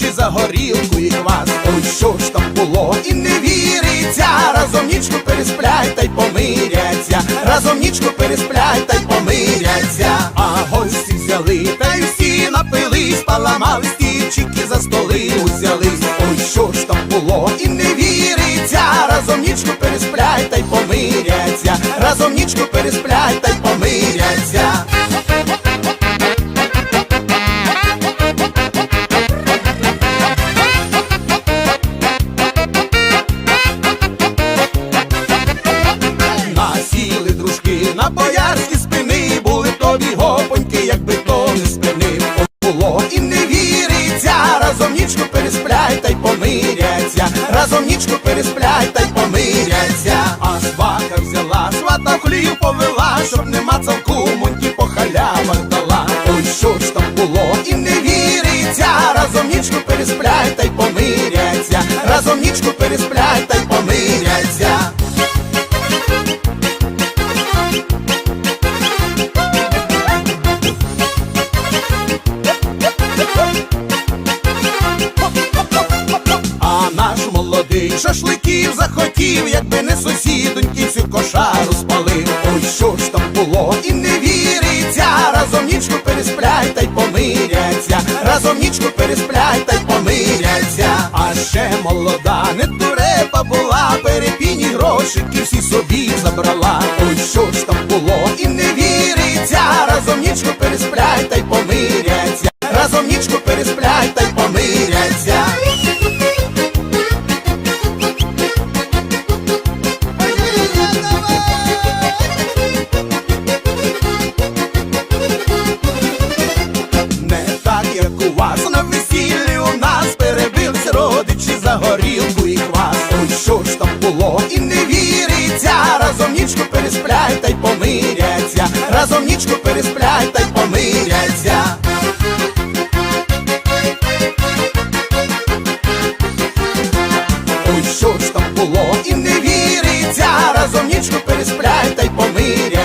родичі за горілку і квас. Ой, що ж там було? І не віриться, разом нічку пересплять та й помиряться, разом нічку пересплять та й помиряться, а гості взяли та й всі напились, поламали стільчики за столи узялись. Ой, що ж там було? І не віриться, разом нічку пересплять та й помиряться, разом нічку пересплять та й помиряться. Разом нічку пересплять та й помиряться. А свака взяла, свата в хлів повела, щоб нема мацав кумоньки по халявах дала. Ой, що ж там було і не віриться, разом нічку пересплять та й помиряться, разом нічку пересплять та й помиряться. Молодий шашликів захотів, якби не сусідоньки цю кошару спалив. Ой, що ж там було? І не віриться, разом нічку пересплять та й помиряться, разом нічку пересплять та й помиряться. А ще молода, не дурепа була, перепіні грошики всі собі забрала. Ой, що ж там було? І не віриться, разом нічку пересплять та й помиряться, разом нічку пересплять та й було, і не віриться, разом нічку переспляй та й помиряться, разом нічку переспляй та й помиряться. Ой, що ж там було, і не віриться, разом нічку переспляй та й помиряться.